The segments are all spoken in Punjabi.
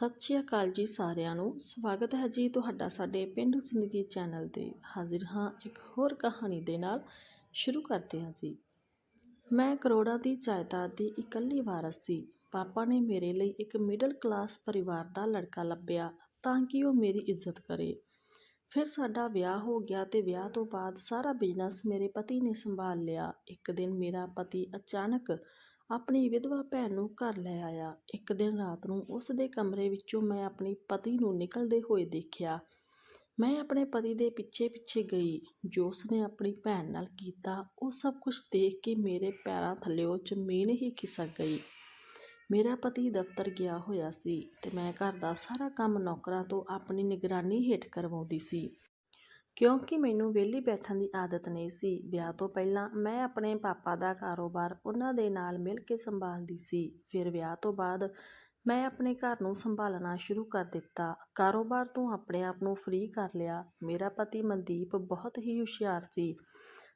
ਸਤਿ ਸ਼੍ਰੀ ਅਕਾਲ ਜੀ ਸਾਰਿਆਂ ਨੂੰ। ਸਵਾਗਤ ਹੈ ਜੀ ਤੁਹਾਡਾ ਸਾਡੇ ਪਿੰਡੂ ਜ਼ਿੰਦਗੀ ਚੈਨਲ ਤੇ। ਹਾਜ਼ਰ ਹਾਂ ਇੱਕ ਹੋਰ ਕਹਾਣੀ ਦੇ ਨਾਲ। ਸ਼ੁਰੂ ਕਰਦੇ ਹਾਂ ਜੀ। ਮੈਂ ਕਰੋੜਾਂ ਦੀ ਜਾਇਦਾਦ ਦੀ ਇਕੱਲੀ ਵਾਰਸ ਸੀ। ਪਾਪਾ ਨੇ ਮੇਰੇ ਲਈ ਇੱਕ ਮਿਡਲ ਕਲਾਸ ਪਰਿਵਾਰ ਦਾ ਲੜਕਾ ਲੱਭਿਆ ਤਾਂ ਕਿ ਉਹ ਮੇਰੀ ਇੱਜ਼ਤ ਕਰੇ। ਫਿਰ ਸਾਡਾ ਵਿਆਹ ਹੋ ਗਿਆ ਤੇ ਵਿਆਹ ਤੋਂ ਬਾਅਦ ਸਾਰਾ ਬਿਜ਼ਨਸ ਮੇਰੇ ਪਤੀ ਨੇ ਸੰਭਾਲ ਲਿਆ। ਇੱਕ ਦਿਨ ਮੇਰਾ ਪਤੀ ਅਚਾਨਕ ਆਪਣੀ ਵਿਧਵਾ ਭੈਣ ਨੂੰ ਘਰ ਲੈ ਆਇਆ। ਇੱਕ ਦਿਨ ਰਾਤ ਨੂੰ ਉਸ ਦੇ ਕਮਰੇ ਵਿੱਚੋਂ ਮੈਂ ਆਪਣੀ ਪਤੀ ਨੂੰ ਨਿਕਲਦੇ ਹੋਏ ਦੇਖਿਆ। ਮੈਂ ਆਪਣੇ ਪਤੀ ਦੇ ਪਿੱਛੇ ਪਿੱਛੇ ਗਈ। ਜੋ ਉਸਨੇ ਆਪਣੀ ਭੈਣ ਨਾਲ ਕੀਤਾ, ਉਹ ਸਭ ਕੁਝ ਦੇਖ ਕੇ ਮੇਰੇ ਪੈਰਾਂ ਥੱਲੇੋਂ ਜ਼ਮੀਨ ਹੀ ਖਿਸਕ ਗਈ। ਮੇਰਾ ਪਤੀ ਦਫ਼ਤਰ ਗਿਆ ਹੋਇਆ ਸੀ ਤੇ ਮੈਂ ਘਰ ਦਾ ਸਾਰਾ ਕੰਮ ਨੌਕਰਾਂ ਤੋਂ ਆਪਣੀ ਨਿਗਰਾਨੀ ਹੇਠ ਕਰਵਾਉਂਦੀ ਸੀ। ਕਿਉਂਕਿ ਮੈਨੂੰ ਵਿਹਲੀ ਬੈਠਣ ਦੀ ਆਦਤ ਨਹੀਂ ਸੀ। ਵਿਆਹ ਤੋਂ ਪਹਿਲਾਂ ਮੈਂ ਆਪਣੇ ਪਾਪਾ ਦਾ ਕਾਰੋਬਾਰ ਉਹਨਾਂ ਦੇ ਨਾਲ ਮਿਲ ਕੇ ਸੰਭਾਲਦੀ ਸੀ। ਫਿਰ ਵਿਆਹ ਤੋਂ ਬਾਅਦ ਮੈਂ ਆਪਣੇ ਘਰ ਨੂੰ ਸੰਭਾਲਣਾ ਸ਼ੁਰੂ ਕਰ ਦਿੱਤਾ। ਕਾਰੋਬਾਰ ਤੋਂ ਆਪਣੇ ਆਪ ਨੂੰ ਫ੍ਰੀ ਕਰ ਲਿਆ। ਮੇਰਾ ਪਤੀ ਮਨਦੀਪ ਬਹੁਤ ਹੀ ਹੁਸ਼ਿਆਰ ਸੀ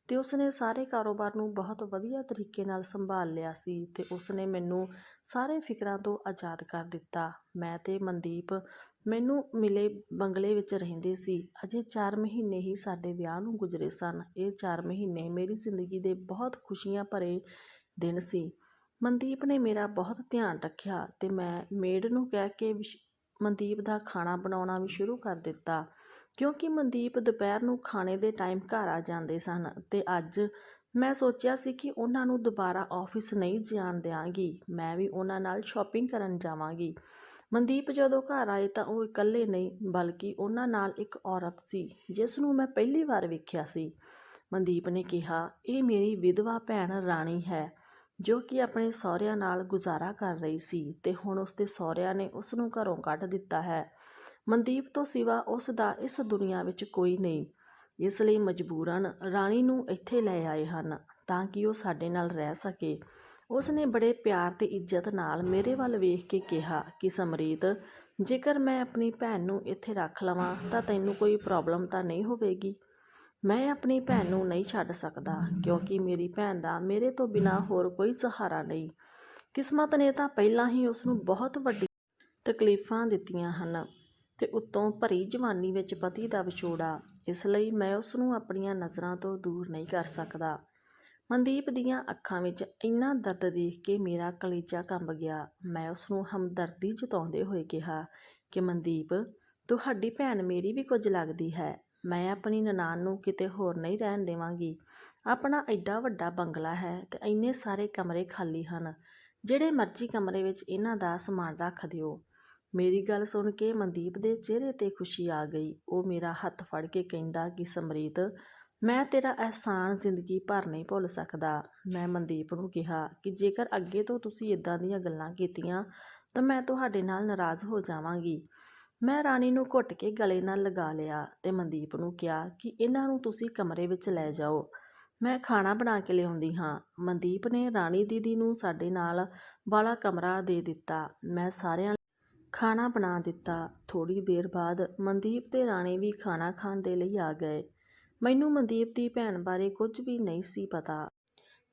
ਤੇ ਉਸਨੇ ਸਾਰੇ ਕਾਰੋਬਾਰ ਨੂੰ ਬਹੁਤ ਵਧੀਆ ਤਰੀਕੇ ਨਾਲ ਸੰਭਾਲ ਲਿਆ ਸੀ ਤੇ ਉਸਨੇ ਮੈਨੂੰ ਸਾਰੇ ਫਿਕਰਾਂ ਤੋਂ ਆਜ਼ਾਦ ਕਰ ਦਿੱਤਾ। ਮੈਂ ਤੇ ਮਨਦੀਪ ਮੈਨੂੰ ਮਿਲੇ ਬੰਗਲੇ ਵਿੱਚ ਰਹਿੰਦੇ ਸੀ। ਅਜੇ 4 ਮਹੀਨੇ ਹੀ ਸਾਡੇ ਵਿਆਹ ਨੂੰ ਗੁਜ਼ਰੇ ਸਨ। ਇਹ 4 ਮਹੀਨੇ ਮੇਰੀ ਜ਼ਿੰਦਗੀ ਦੇ ਬਹੁਤ ਖੁਸ਼ੀਆਂ ਭਰੇ ਦਿਨ ਸੀ। ਮਨਦੀਪ ਨੇ ਮੇਰਾ ਬਹੁਤ ਧਿਆਨ ਰੱਖਿਆ ਤੇ ਮੈਂ ਮੇਡ ਨੂੰ ਕਹਿ ਕੇ ਵਿਸ਼- ਮਨਦੀਪ ਦਾ ਖਾਣਾ ਬਣਾਉਣਾ ਵੀ ਸ਼ੁਰੂ ਕਰ ਦਿੱਤਾ। ਕਿਉਂਕਿ ਮਨਦੀਪ ਦੁਪਹਿਰ ਨੂੰ ਖਾਣੇ ਦੇ ਟਾਈਮ ਘਰ ਆ ਜਾਂਦੇ ਸਨ ਤੇ ਅੱਜ ਮੈਂ ਸੋਚਿਆ ਸੀ ਕਿ ਉਹਨਾਂ ਨੂੰ ਦੁਬਾਰਾ ਆਫਿਸ ਨਹੀਂ ਜਾਣ ਦਿਆਂਗੀ। ਮੈਂ ਵੀ ਉਹਨਾਂ ਨਾਲ ਸ਼ਾਪਿੰਗ ਕਰਨ ਜਾਵਾਂਗੀ। ਮਨਦੀਪ ਜਦੋਂ ਘਰ ਆਏ ਤਾਂ ਉਹ ਇਕੱਲੇ ਨਹੀਂ, ਬਲਕਿ ਉਹਨਾਂ ਨਾਲ ਇੱਕ ਔਰਤ ਸੀ, ਜਿਸ ਨੂੰ ਮੈਂ ਪਹਿਲੀ ਵਾਰ ਵੇਖਿਆ ਸੀ। ਮਨਦੀਪ ਨੇ ਕਿਹਾ, ਇਹ ਮੇਰੀ ਵਿਧਵਾ ਭੈਣ ਰਾਣੀ ਹੈ, ਜੋ ਕਿ ਆਪਣੇ ਸਹੁਰਿਆਂ ਨਾਲ ਗੁਜ਼ਾਰਾ ਕਰ ਰਹੀ ਸੀ ਤੇ ਹੁਣ ਉਸਦੇ ਸਹੁਰਿਆਂ ਨੇ ਉਸ ਨੂੰ ਘਰੋਂ ਕੱਢ ਦਿੱਤਾ ਹੈ। ਮਨਦੀਪ ਤੋਂ ਸਿਵਾ ਉਸ ਦਾ ਇਸ ਦੁਨੀਆ ਵਿੱਚ ਕੋਈ ਨਹੀਂ, ਇਸ ਲਈ ਮਜਬੂਰਨ ਰਾਣੀ ਨੂੰ ਇੱਥੇ ਲੈ ਆਏ ਹਨ, ਤਾਂ ਕਿ ਉਹ ਸਾਡੇ ਨਾਲ ਰਹਿ ਸਕੇ। ਉਸ ਨੇ ਬੜੇ ਪਿਆਰ ਤੇ ਇੱਜ਼ਤ ਨਾਲ ਮੇਰੇ ਵੱਲ ਵੇਖ ਕੇ ਕਿਹਾ ਕਿ, ਸਮਰੀਤ, ਜੇਕਰ ਮੈਂ ਆਪਣੀ ਭੈਣ ਨੂੰ ਇੱਥੇ ਰੱਖ ਲਵਾਂ, ਤਾਂ ਤੈਨੂੰ ਕੋਈ ਪ੍ਰੋਬਲਮ ਤਾਂ ਨਹੀਂ ਹੋਵੇਗੀ? ਮੈਂ ਆਪਣੀ ਭੈਣ ਨੂੰ ਨਹੀਂ ਛੱਡ ਸਕਦਾ, ਕਿਉਂਕਿ ਮੇਰੀ ਭੈਣ ਦਾ ਮੇਰੇ ਤੋਂ ਬਿਨਾ ਹੋਰ ਕੋਈ ਸਹਾਰਾ ਨਹੀਂ। ਕਿਸਮਤ ਨੇ ਤਾਂ ਪਹਿਲਾਂ ਹੀ ਉਸ ਨੂੰ ਬਹੁਤ ਵੱਡੀ ਤਕਲੀਫਾਂ ਦਿੱਤੀਆਂ ਹਨ ਤੇ ਉੱਤੋਂ ਭਰੀ ਜਵਾਨੀ ਵਿੱਚ ਪਤੀ ਦਾ ਵਿਛੋੜਾ, ਇਸ ਲਈ ਮੈਂ ਉਸ ਨੂੰ ਆਪਣੀਆਂ ਨਜ਼ਰਾਂ ਤੋਂ ਦੂਰ ਨਹੀਂ ਕਰ ਸਕਦਾ। ਮਨਦੀਪ ਦੀਆਂ ਅੱਖਾਂ ਵਿੱਚ ਇੰਨਾ ਦਰਦ ਦੇਖ ਕੇ ਮੇਰਾ ਕਲੇਜਾ ਕੰਬ ਗਿਆ। ਮੈਂ ਉਸ ਨੂੰ ਹਮਦਰਦੀ ਜਤਾਉਂਦੇ ਹੋਏ ਕਿਹਾ ਕਿ, ਮਨਦੀਪ, ਤੁਹਾਡੀ ਭੈਣ ਮੇਰੀ ਵੀ ਕੁਝ ਲੱਗਦੀ ਹੈ। ਮੈਂ ਆਪਣੀ ਨਨਾਣ ਨੂੰ ਕਿਤੇ ਹੋਰ ਨਹੀਂ ਰਹਿਣ ਦੇਵਾਂਗੀ। ਆਪਣਾ ਐਡਾ ਵੱਡਾ ਬੰਗਲਾ ਹੈ ਤੇ ਇੰਨੇ ਸਾਰੇ ਕਮਰੇ ਖਾਲੀ ਹਨ। ਜਿਹੜੇ ਮਰਜ਼ੀ ਕਮਰੇ ਵਿੱਚ ਇਹਨਾਂ ਦਾ ਸਮਾਨ ਰੱਖ ਦਿਓ। ਮੇਰੀ ਗੱਲ ਸੁਣ ਕੇ ਮਨਦੀਪ ਦੇ ਚਿਹਰੇ ਤੇ ਖੁਸ਼ੀ ਆ ਗਈ। ਉਹ ਮੇਰਾ ਹੱਥ ਫੜ ਕੇ ਕਹਿੰਦਾ ਕਿ, ਸਮਰੀਤ ਮੈਂ ਤੇਰਾ ਅਹਿਸਾਨ ਜ਼ਿੰਦਗੀ ਭਰ ਨਹੀਂ ਭੁੱਲ ਸਕਦਾ। ਮੈਂ ਮਨਦੀਪ ਨੂੰ ਕਿਹਾ ਕਿ ਜੇਕਰ ਅੱਗੇ ਤੋਂ ਤੁਸੀਂ ਇਦਾਂ ਦੀਆਂ ਗੱਲਾਂ ਕੀਤੀਆਂ, ਤਾਂ ਮੈਂ ਤੁਹਾਡੇ ਨਾਲ ਨਾਰਾਜ਼ ਹੋ ਜਾਵਾਂਗੀ। ਮੈਂ ਰਾਣੀ ਨੂੰ ਘੁੱਟ ਕੇ ਗਲੇ ਨਾਲ ਲਗਾ ਲਿਆ ਤੇ ਮਨਦੀਪ ਨੂੰ ਕਿਹਾ ਕਿ ਇਹਨਾਂ ਨੂੰ ਤੁਸੀਂ ਕਮਰੇ ਵਿੱਚ ਲੈ ਜਾਓ। ਮੈਂ ਖਾਣਾ ਬਣਾ ਕੇ ਲਿਆਉਂਦੀ ਹਾਂ। ਮਨਦੀਪ ਨੇ ਰਾਣੀ ਦੀਦੀ ਨੂੰ ਸਾਡੇ ਨਾਲ ਵਾਲਾ ਕਮਰਾ ਦੇ ਦਿੱਤਾ। ਮੈਂ ਸਾਰਿਆਂ ਖਾਣਾ ਬਣਾ ਦਿੱਤਾ। ਥੋੜੀ ਦੇਰ ਬਾਅਦ ਮਨਦੀਪ ਤੇ ਰਾਣੀ ਵੀ ਖਾਣਾ ਖਾਣ ਦੇ ਲਈ ਆ ਗਏ। ਮੈਨੂੰ ਮਨਦੀਪ ਦੀ ਭੈਣ ਬਾਰੇ ਕੁਝ ਵੀ ਨਹੀਂ ਸੀ ਪਤਾ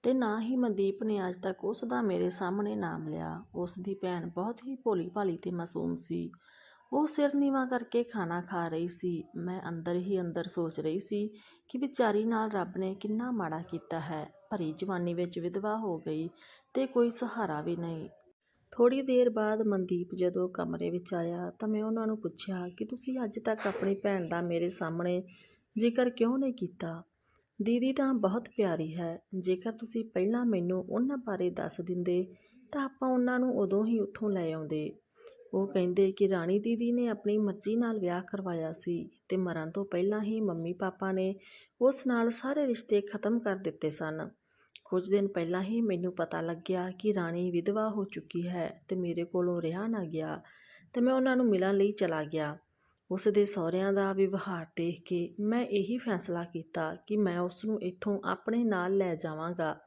ਤੇ ਨਾ ਹੀ ਮਨਦੀਪ ਨੇ ਅੱਜ ਤੱਕ ਉਸ ਦਾ ਮੇਰੇ ਸਾਹਮਣੇ ਨਾਮ ਲਿਆ। ਉਸ ਦੀ ਭੈਣ ਬਹੁਤ ਹੀ ਭੋਲੀ ਭਾਲੀ ਤੇ ਮਾਸੂਮ ਸੀ। ਉਹ ਸਿਰ ਨੀਵਾ ਕਰਕੇ ਖਾਣਾ ਖਾ ਰਹੀ ਸੀ। ਮੈਂ ਅੰਦਰ ਹੀ ਅੰਦਰ ਸੋਚ ਰਹੀ ਸੀ ਕਿ ਵਿਚਾਰੀ ਨਾਲ ਰੱਬ ਨੇ ਕਿੰਨਾ ਮਾੜਾ ਕੀਤਾ ਹੈ। ਭਰੀ ਜਵਾਨੀ ਵਿੱਚ ਵਿਧਵਾ ਹੋ ਗਈ ਤੇ ਕੋਈ ਸਹਾਰਾ ਵੀ ਨਹੀਂ। ਥੋੜੀ ਦੇਰ ਬਾਅਦ ਮਨਦੀਪ ਜਦੋਂ ਕਮਰੇ ਵਿੱਚ ਆਇਆ ਤਾਂ ਮੈਂ ਉਹਨਾਂ ਨੂੰ ਪੁੱਛਿਆ ਕਿ ਤੁਸੀਂ ਅੱਜ ਤੱਕ ਆਪਣੀ ਭੈਣ ਦਾ ਮੇਰੇ ਸਾਹਮਣੇ ਜ਼ਿਕਰ ਕਿਉਂ ਨਹੀਂ ਕੀਤਾ? ਦੀਦੀ ਤਾਂ ਬਹੁਤ ਪਿਆਰੀ ਹੈ। ਜੇਕਰ ਤੁਸੀਂ ਪਹਿਲਾਂ ਮੈਨੂੰ ਉਹਨਾਂ ਬਾਰੇ ਦੱਸ ਦਿੰਦੇ, ਤਾਂ ਆਪਾਂ ਉਹਨਾਂ ਨੂੰ ਉਦੋਂ ਹੀ ਉੱਥੋਂ ਲੈ ਆਉਂਦੇ। ਉਹ ਕਹਿੰਦੇ ਕਿ ਰਾਣੀ ਦੀਦੀ ਨੇ ਆਪਣੀ ਮਰਜ਼ੀ ਨਾਲ ਵਿਆਹ ਕਰਵਾਇਆ ਸੀ ਤੇ ਮਰਨ ਤੋਂ ਪਹਿਲਾਂ ਹੀ ਮੰਮੀ ਪਾਪਾ ਨੇ ਉਸ ਨਾਲ ਸਾਰੇ ਰਿਸ਼ਤੇ ਖਤਮ ਕਰ ਦਿੱਤੇ ਸਨ। ਕੁਝ ਦਿਨ ਪਹਿਲਾਂ ਹੀ ਮੈਨੂੰ ਪਤਾ ਲੱਗਿਆ ਕਿ ਰਾਣੀ ਵਿਧਵਾ ਹੋ ਚੁੱਕੀ ਹੈ ਤੇ ਮੇਰੇ ਕੋਲੋਂ ਰਿਹਾ ਨਾ ਗਿਆ ਤੇ ਮੈਂ ਉਹਨਾਂ ਨੂੰ ਮਿਲਣ ਲਈ ਚਲਾ ਗਿਆ। ਉਸ ਦੇ ਸਹੁਰਿਆਂ ਦਾ ਵਿਵਹਾਰ ਦੇਖ ਕੇ ਮੈਂ ਇਹੀ ਫੈਸਲਾ ਕੀਤਾ ਕਿ ਮੈਂ ਉਸ ਨੂੰ ਇੱਥੋਂ ਆਪਣੇ ਨਾਲ ਲੈ ਜਾਵਾਂਗਾ।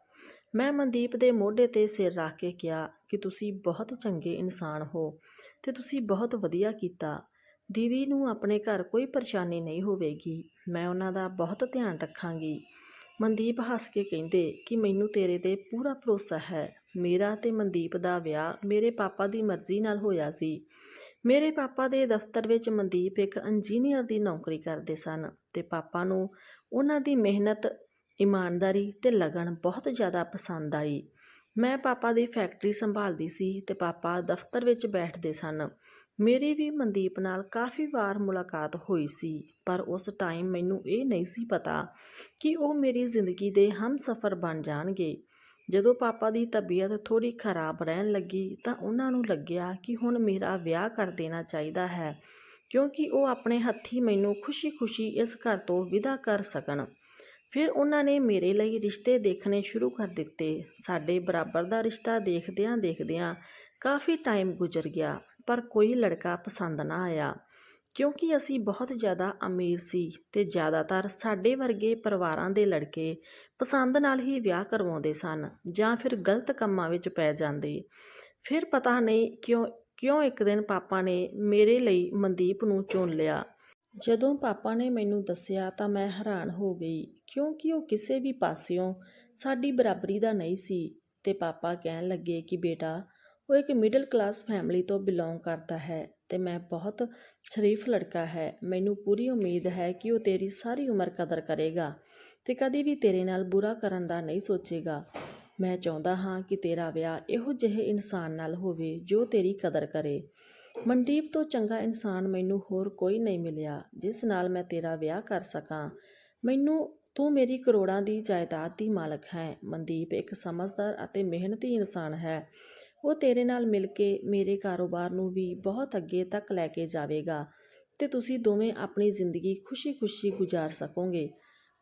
ਮੈਂ ਮਨਦੀਪ ਦੇ ਮੋਢੇ ਤੇ ਸਿਰ ਰੱਖ ਕੇ ਕਿਹਾ ਕਿ ਤੁਸੀਂ ਬਹੁਤ ਚੰਗੇ ਇਨਸਾਨ ਹੋ ਤੇ ਤੁਸੀਂ ਬਹੁਤ ਵਧੀਆ ਕੀਤਾ। ਦੀਦੀ ਨੂੰ ਆਪਣੇ ਘਰ ਕੋਈ ਪਰੇਸ਼ਾਨੀ ਨਹੀਂ ਹੋਵੇਗੀ। ਮੈਂ ਉਹਨਾਂ ਦਾ ਬਹੁਤ ਧਿਆਨ ਰੱਖਾਂਗੀ। ਮਨਦੀਪ ਹੱਸ ਕੇ ਕਹਿੰਦੇ ਕਿ ਮੈਨੂੰ ਤੇਰੇ ਤੇ ਪੂਰਾ ਭਰੋਸਾ ਹੈ। ਮੇਰਾ ਤੇ ਮਨਦੀਪ ਦਾ ਵਿਆਹ ਮੇਰੇ ਪਾਪਾ ਦੀ ਮਰਜ਼ੀ ਨਾਲ ਹੋਇਆ ਸੀ। ਮੇਰੇ ਪਾਪਾ ਦੇ ਦਫ਼ਤਰ ਵਿੱਚ ਮਨਦੀਪ ਇੱਕ ਇੰਜੀਨੀਅਰ ਦੀ ਨੌਕਰੀ ਕਰਦੇ ਸਨ ਤੇ ਪਾਪਾ ਨੂੰ ਉਹਨਾਂ ਦੀ ਮਿਹਨਤ, ਇਮਾਨਦਾਰੀ ਤੇ ਲਗਨ ਬਹੁਤ ਜ਼ਿਆਦਾ ਪਸੰਦ ਆਈ। ਮੈਂ ਪਾਪਾ ਦੀ ਫੈਕਟਰੀ ਸੰਭਾਲਦੀ ਸੀ ਤੇ ਪਾਪਾ ਦਫ਼ਤਰ ਵਿੱਚ ਬੈਠਦੇ ਸਨ। ਮੇਰੀ ਵੀ ਮਨਦੀਪ ਨਾਲ ਕਾਫੀ ਵਾਰ ਮੁਲਾਕਾਤ ਹੋਈ ਸੀ, ਪਰ ਉਸ ਟਾਈਮ ਮੈਨੂੰ ਇਹ ਨਹੀਂ ਸੀ ਪਤਾ ਕਿ ਉਹ ਮੇਰੀ ਜ਼ਿੰਦਗੀ ਦੇ ਹਮਸਫਰ ਬਣ ਜਾਣਗੇ। ਜਦੋਂ ਪਾਪਾ ਦੀ ਤਬੀਅਤ ਥੋੜ੍ਹੀ ਖਰਾਬ ਰਹਿਣ ਲੱਗੀ ਤਾਂ ਉਹਨਾਂ ਨੂੰ ਲੱਗਿਆ ਕਿ ਹੁਣ ਮੇਰਾ ਵਿਆਹ ਕਰ ਦੇਣਾ ਚਾਹੀਦਾ ਹੈ, ਕਿਉਂਕਿ ਉਹ ਆਪਣੇ ਹੱਥੀਂ ਮੈਨੂੰ ਖੁਸ਼ੀ-ਖੁਸ਼ੀ ਇਸ ਘਰ ਤੋਂ ਵਿਦਾ ਕਰ ਸਕਣ। ਫਿਰ ਉਹਨਾਂ ਨੇ ਮੇਰੇ ਲਈ ਰਿਸ਼ਤੇ ਦੇਖਣੇ ਸ਼ੁਰੂ ਕਰ ਦਿੱਤੇ। ਸਾਡੇ ਬਰਾਬਰ ਦਾ ਰਿਸ਼ਤਾ ਦੇਖਦਿਆਂ ਦੇਖਦਿਆਂ ਕਾਫੀ ਟਾਈਮ ਗੁਜ਼ਰ ਗਿਆ, ਪਰ ਕੋਈ ਲੜਕਾ ਪਸੰਦ ਨਾ ਆਇਆ। ਕਿਉਂਕਿ ਅਸੀਂ ਬਹੁਤ ਜ਼ਿਆਦਾ ਅਮੀਰ ਸੀ ਤੇ ਜ਼ਿਆਦਾਤਰ ਸਾਡੇ ਵਰਗੇ ਪਰਿਵਾਰਾਂ ਦੇ ਲੜਕੇ ਪਸੰਦ ਨਾਲ ਹੀ ਵਿਆਹ ਕਰਵਾਉਂਦੇ ਸਨ ਜਾਂ ਫਿਰ ਗਲਤ ਕੰਮਾਂ ਵਿੱਚ ਪੈ ਜਾਂਦੇ। ਫਿਰ ਪਤਾ ਨਹੀਂ ਕਿਉਂ ਕਿਉਂ ਇੱਕ ਦਿਨ ਪਾਪਾ ਨੇ ਮੇਰੇ ਲਈ ਮਨਦੀਪ ਨੂੰ ਚੁਣ ਲਿਆ। ਜਦੋਂ ਪਾਪਾ ਨੇ ਮੈਨੂੰ ਦੱਸਿਆ ਤਾਂ ਮੈਂ ਹੈਰਾਨ ਹੋ ਗਈ, ਕਿਉਂਕਿ ਉਹ ਕਿਸੇ ਵੀ ਪਾਸਿਓਂ ਸਾਡੀ ਬਰਾਬਰੀ ਦਾ ਨਹੀਂ ਸੀ ਤੇ ਪਾਪਾ ਕਹਿਣ ਲੱਗੇ ਕਿ ਬੇਟਾ, ਉਹ ਇੱਕ ਮਿਡਲ ਕਲਾਸ ਫੈਮਿਲੀ ਤੋਂ ਬਿਲੋਂਗ ਕਰਦਾ ਹੈ। ਤੇ ਮੈਂ ਬਹੁਤ ਸ਼ਰੀਫ ਲੜਕਾ ਹੈ। ਮੈਨੂੰ ਪੂਰੀ ਉਮੀਦ ਹੈ ਕਿ ਉਹ ਤੇਰੀ ਸਾਰੀ ਉਮਰ ਕਦਰ ਕਰੇਗਾ ਤੇ ਕਦੇ ਵੀ ਤੇਰੇ ਨਾਲ ਬੁਰਾ ਕਰਨ ਦਾ ਨਹੀਂ ਸੋਚੇਗਾ। ਮੈਂ ਚਾਹੁੰਦਾ ਹਾਂ ਕਿ ਤੇਰਾ ਵਿਆਹ ਇਹੋ ਜਿਹੇ ਇਨਸਾਨ ਨਾਲ ਹੋਵੇ ਜੋ ਤੇਰੀ ਕਦਰ ਕਰੇ। ਮਨਦੀਪ ਤੋਂ ਚੰਗਾ ਇਨਸਾਨ ਮੈਨੂੰ ਹੋਰ ਕੋਈ ਨਹੀਂ ਮਿਲਿਆ, ਜਿਸ ਨਾਲ ਮੈਂ ਤੇਰਾ ਵਿਆਹ ਕਰ ਸਕਾਂ। ਮੈਨੂੰ ਤੂੰ ਮੇਰੀ ਕਰੋੜਾਂ ਦੀ ਜਾਇਦਾਦ ਦੀ ਮਾਲਕ ਹੈ। ਮਨਦੀਪ ਇੱਕ ਸਮਝਦਾਰ ਅਤੇ ਮਿਹਨਤੀ ਇਨਸਾਨ ਹੈ। ਉਹ ਤੇਰੇ ਨਾਲ ਮਿਲ ਕੇ ਮੇਰੇ ਕਾਰੋਬਾਰ ਨੂੰ ਵੀ ਬਹੁਤ ਅੱਗੇ ਤੱਕ ਲੈ ਕੇ ਜਾਵੇਗਾ ਤੇ ਤੁਸੀਂ ਦੋਵੇਂ ਆਪਣੀ ਜ਼ਿੰਦਗੀ ਖੁਸ਼ੀ-ਖੁਸ਼ੀ ਗੁਜ਼ਾਰ ਸਕੋਗੇ।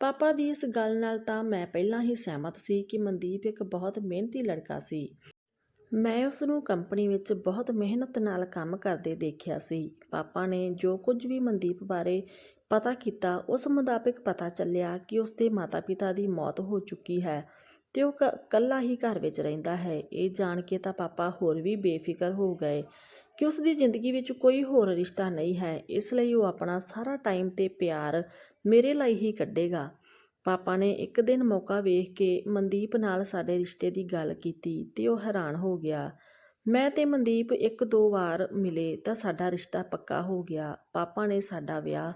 ਪਾਪਾ ਦੀ ਇਸ ਗੱਲ ਨਾਲ ਤਾਂ ਮੈਂ ਪਹਿਲਾਂ ਹੀ ਸਹਿਮਤ ਸੀ ਕਿ ਮਨਦੀਪ ਇੱਕ ਬਹੁਤ ਮਿਹਨਤੀ ਲੜਕਾ ਸੀ। ਮੈਂ ਉਸ ਨੂੰ ਕੰਪਨੀ ਵਿੱਚ ਬਹੁਤ ਮਿਹਨਤ ਨਾਲ ਕੰਮ ਕਰਦੇ ਦੇਖਿਆ ਸੀ। ਪਾਪਾ ਨੇ ਜੋ ਕੁਝ ਵੀ ਮਨਦੀਪ ਬਾਰੇ ਪਤਾ ਕੀਤਾ, ਉਸ ਮੁਤਾਬਿਕ ਪਤਾ ਚੱਲਿਆ ਕਿ ਉਸ ਦੇ ਮਾਤਾ-ਪਿਤਾ ਦੀ ਮੌਤ ਹੋ ਚੁੱਕੀ ਹੈ। ਤੇ ਉਹ ਇਕੱਲਾ ਹੀ ਘਰ ਵਿੱਚ ਰਹਿੰਦਾ ਹੈ। ਇਹ ਜਾਣ ਕੇ ਤਾਂ ਪਾਪਾ ਹੋਰ ਵੀ ਬੇਫਿਕਰ ਹੋ ਗਏ ਕਿ ਉਸ ਦੀ ਜ਼ਿੰਦਗੀ ਵਿੱਚ ਕੋਈ ਹੋਰ ਰਿਸ਼ਤਾ ਨਹੀਂ ਹੈ। ਇਸ ਲਈ ਉਹ ਆਪਣਾ ਸਾਰਾ ਟਾਈਮ ਤੇ ਪਿਆਰ ਮੇਰੇ ਲਈ ਹੀ ਕੱਢੇਗਾ। ਪਾਪਾ ਨੇ ਇੱਕ ਦਿਨ ਮੌਕਾ ਵੇਖ ਕੇ ਮਨਦੀਪ ਨਾਲ ਸਾਡੇ ਰਿਸ਼ਤੇ ਦੀ ਗੱਲ ਕੀਤੀ ਤੇ ਉਹ ਹੈਰਾਨ ਹੋ ਗਿਆ। ਮੈਂ ਤੇ ਮਨਦੀਪ ਇੱਕ ਦੋ ਵਾਰ ਮਿਲੇ ਤਾਂ ਸਾਡਾ ਰਿਸ਼ਤਾ ਪੱਕਾ ਹੋ ਗਿਆ। ਪਾਪਾ ਨੇ ਸਾਡਾ ਵਿਆਹ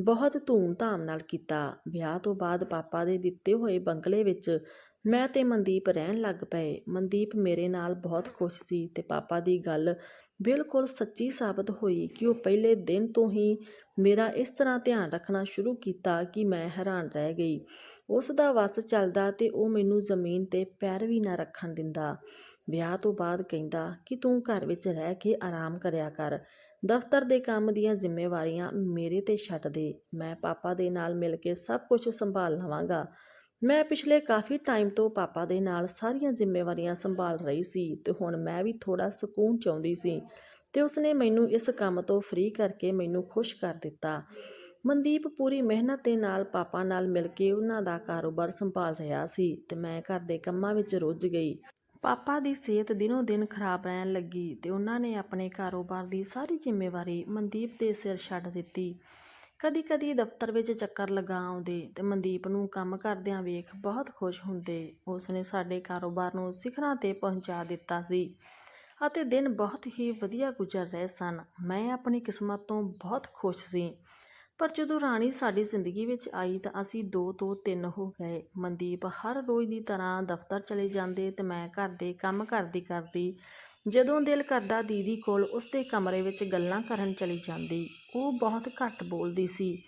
ਬਹੁਤ ਧੂਮ-ਧਾਮ ਨਾਲ ਕੀਤਾ। ਵਿਆਹ ਤੋਂ ਬਾਅਦ ਪਾਪਾ ਦੇ ਦਿੱਤੇ ਹੋਏ ਬੰਗਲੇ ਵਿੱਚ ਮੈਂ ਤੇ ਮਨਦੀਪ ਰਹਿਣ ਲੱਗ ਪਏ। ਮਨਦੀਪ ਮੇਰੇ ਨਾਲ ਬਹੁਤ ਖੁਸ਼ ਸੀ ਤੇ ਪਾਪਾ ਦੀ ਗੱਲ ਬਿਲਕੁਲ ਸੱਚੀ ਸਾਬਤ ਹੋਈ ਕਿ ਉਹ ਪਹਿਲੇ ਦਿਨ ਤੋਂ ਹੀ ਮੇਰਾ ਇਸ ਤਰ੍ਹਾਂ ਧਿਆਨ ਰੱਖਣਾ ਸ਼ੁਰੂ ਕੀਤਾ ਕਿ ਮੈਂ ਹੈਰਾਨ ਰਹਿ ਗਈ। ਉਸ ਦਾ ਵਸ ਚੱਲਦਾ ਤੇ ਉਹ ਮੈਨੂੰ ਜ਼ਮੀਨ ਤੇ ਪੈਰ ਵੀ ਨਾ ਰੱਖਣ ਦਿੰਦਾ। ਵਿਆਹ ਤੋਂ ਬਾਅਦ ਕਹਿੰਦਾ ਕਿ ਤੂੰ ਘਰ ਵਿੱਚ ਰਹਿ ਕੇ ਆਰਾਮ ਕਰਿਆ ਕਰ। ਦਫ਼ਤਰ ਦੇ ਕੰਮ ਦੀਆਂ ਜ਼ਿੰਮੇਵਾਰੀਆਂ ਮੇਰੇ ਤੇ ਛੱਡ ਦੇ। ਮੈਂ ਪਾਪਾ ਦੇ ਨਾਲ ਮਿਲ ਕੇ ਸਭ ਕੁਝ ਸੰਭਾਲ ਲਵਾਂਗਾ। ਮੈਂ ਪਿਛਲੇ ਕਾਫੀ ਟਾਈਮ ਤੋਂ ਪਾਪਾ ਦੇ ਨਾਲ ਸਾਰੀਆਂ ਜ਼ਿੰਮੇਵਾਰੀਆਂ ਸੰਭਾਲ ਰਹੀ ਸੀ ਤੇ ਹੁਣ ਮੈਂ ਵੀ ਥੋੜਾ ਸਕੂਨ ਚਾਹੁੰਦੀ ਸੀ ਤੇ ਉਸਨੇ ਮੈਨੂੰ ਇਸ ਕੰਮ ਤੋਂ ਫ੍ਰੀ ਕਰਕੇ ਮੈਨੂੰ ਖੁਸ਼ ਕਰ ਦਿੱਤਾ। ਮਨਦੀਪ ਪੂਰੀ ਮਿਹਨਤ ਦੇ ਨਾਲ ਪਾਪਾ ਨਾਲ ਮਿਲ ਕੇ ਉਹਨਾਂ ਦਾ ਕਾਰੋਬਾਰ ਸੰਭਾਲ ਰਿਹਾ ਸੀ ਤੇ ਮੈਂ ਘਰ ਦੇ ਕੰਮਾਂ ਵਿੱਚ ਰੁੱਝ ਗਈ। ਪਾਪਾ ਦੀ ਸਿਹਤ ਦਿਨੋਂ ਦਿਨ ਖਰਾਬ ਰਹਿਣ ਲੱਗੀ ਤੇ ਉਹਨਾਂ ਨੇ ਆਪਣੇ ਕਾਰੋਬਾਰ ਦੀ ਸਾਰੀ ਜ਼ਿੰਮੇਵਾਰੀ ਮਨਦੀਪ ਦੇ ਸਿਰ ਛੱਡ ਦਿੱਤੀ। ਕਦੀ-ਕਦੀ ਦਫ਼ਤਰ ਵਿੱਚ ਚੱਕਰ ਲਗਾ ਆਉਂਦੇ ਤੇ ਮਨਦੀਪ ਨੂੰ ਕੰਮ ਕਰਦਿਆਂ ਵੇਖ ਬਹੁਤ ਖੁਸ਼ ਹੁੰਦੇ। ਉਸਨੇ ਸਾਡੇ ਕਾਰੋਬਾਰ ਨੂੰ ਸਿਖਰਾਂ ਤੇ ਪਹੁੰਚਾ ਦਿੱਤਾ ਸੀ ਅਤੇ ਦਿਨ ਬਹੁਤ ਹੀ ਵਧੀਆ ਗੁਜ਼ਰ ਰਹੇ ਸਨ। ਮੈਂ ਆਪਣੀ ਕਿਸਮਤ ਤੋਂ ਬਹੁਤ ਖੁਸ਼ ਸੀ। ਪਰ ਜਦੋਂ ਰਾਣੀ ਸਾਡੀ ਜ਼ਿੰਦਗੀ ਵਿੱਚ ਆਈ ਤਾਂ ਅਸੀਂ ਦੋ ਤੋਂ ਤਿੰਨ ਹੋ ਗਏ। ਮਨਦੀਪ ਹਰ ਰੋਜ਼ ਦੀ ਤਰ੍ਹਾਂ ਦਫ਼ਤਰ ਚਲੇ ਜਾਂਦੇ ਤੇ ਮੈਂ ਘਰ ਦੇ ਕੰਮ ਕਰਦੀ ਕਰਦੀ ਜਦੋਂ ਦਿਲ ਕਰਦਾ ਦੀਦੀ ਕੋਲ ਉਸਦੇ ਕਮਰੇ ਵਿੱਚ ਗੱਲਾਂ ਕਰਨ ਚਲੀ ਜਾਂਦੀ, ਉਹ ਬਹੁਤ ਘੱਟ ਬੋਲਦੀ ਸੀ।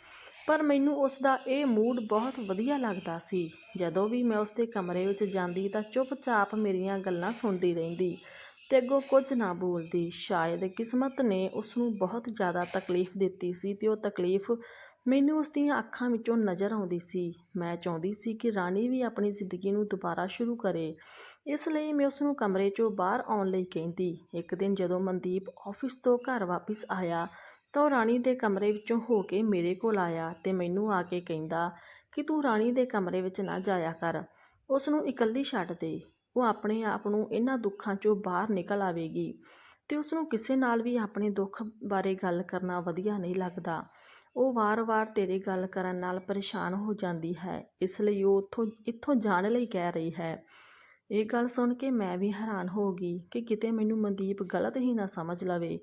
ਪਰ ਮੈਨੂੰ ਉਸ ਦਾ ਇਹ ਮੂਡ ਬਹੁਤ ਵਧੀਆ ਲੱਗਦਾ ਸੀ। ਜਦੋਂ ਵੀ ਮੈਂ ਉਸਦੇ ਕਮਰੇ ਵਿੱਚ ਜਾਂਦੀ ਤਾਂ ਚੁੱਪਚਾਪ ਮੇਰੀਆਂ ਗੱਲਾਂ ਸੁਣਦੀ ਰਹਿੰਦੀ ਤੇ ਅੱਗੋਂ ਕੁਝ ਨਾ ਬੋਲਦੀ। ਸ਼ਾਇਦ ਕਿਸਮਤ ਨੇ ਉਸ ਨੂੰ ਬਹੁਤ ਜ਼ਿਆਦਾ ਤਕਲੀਫ ਦਿੱਤੀ ਸੀ ਤੇ ਉਹ ਤਕਲੀਫ ਮੈਨੂੰ ਉਸ ਦੀਆਂ ਅੱਖਾਂ ਵਿੱਚੋਂ ਨਜ਼ਰ ਆਉਂਦੀ ਸੀ। ਮੈਂ ਚਾਹੁੰਦੀ ਸੀ ਕਿ ਰਾਣੀ ਵੀ ਆਪਣੀ ਜ਼ਿੰਦਗੀ ਨੂੰ ਦੁਬਾਰਾ ਸ਼ੁਰੂ ਕਰੇ। ਇਸ ਲਈ ਮੈਂ ਉਸ ਨੂੰ ਕਮਰੇ 'ਚੋਂ ਬਾਹਰ ਆਉਣ ਲਈ ਕਹਿੰਦੀ। ਇੱਕ ਦਿਨ ਜਦੋਂ ਮਨਦੀਪ ਆਫਿਸ ਤੋਂ ਘਰ ਵਾਪਸ ਆਇਆ, ਤਾਂ ਉਹ ਰਾਣੀ ਦੇ ਕਮਰੇ ਵਿੱਚੋਂ ਹੋ ਕੇ ਮੇਰੇ ਕੋਲ ਆਇਆ ਤੇ ਮੈਨੂੰ ਆ ਕੇ ਕਹਿੰਦਾ ਕਿ ਤੂੰ ਰਾਣੀ ਦੇ ਕਮਰੇ ਵਿੱਚ ਨਾ ਜਾਇਆ ਕਰ। ਉਸ ਨੂੰ ਇਕੱਲੀ ਛੱਡ ਦੇ। ਉਹ ਆਪਣੇ ਆਪ ਨੂੰ ਇਹਨਾਂ ਦੁੱਖਾਂ 'ਚੋਂ ਬਾਹਰ ਨਿਕਲ ਆਵੇਗੀ ਤੇ ਉਸ ਨੂੰ ਕਿਸੇ ਨਾਲ ਵੀ ਆਪਣੇ ਦੁੱਖ ਬਾਰੇ ਗੱਲ ਕਰਨਾ ਵਧੀਆ ਨਹੀਂ ਲੱਗਦਾ। ਉਹ ਵਾਰ-ਵਾਰ ਤੇਰੇ ਗੱਲ ਕਰਨ ਨਾਲ ਪਰੇਸ਼ਾਨ ਹੋ ਜਾਂਦੀ ਹੈ, ਇਸ ਲਈ ਉਹ ਉੱਥੋਂ, ਇੱਥੋਂ ਜਾਣ ਲਈ ਕਹਿ ਰਹੀ ਹੈ। ਇਹ ਗੱਲ ਸੁਣ ਕੇ ਮੈਂ ਵੀ ਹੈਰਾਨ ਹੋ ਗਈ ਕਿ ਕਿਤੇ ਮੈਨੂੰ ਮਨਦੀਪ ਗਲਤ ਹੀ ਨਾ ਸਮਝ ਲਵੇ।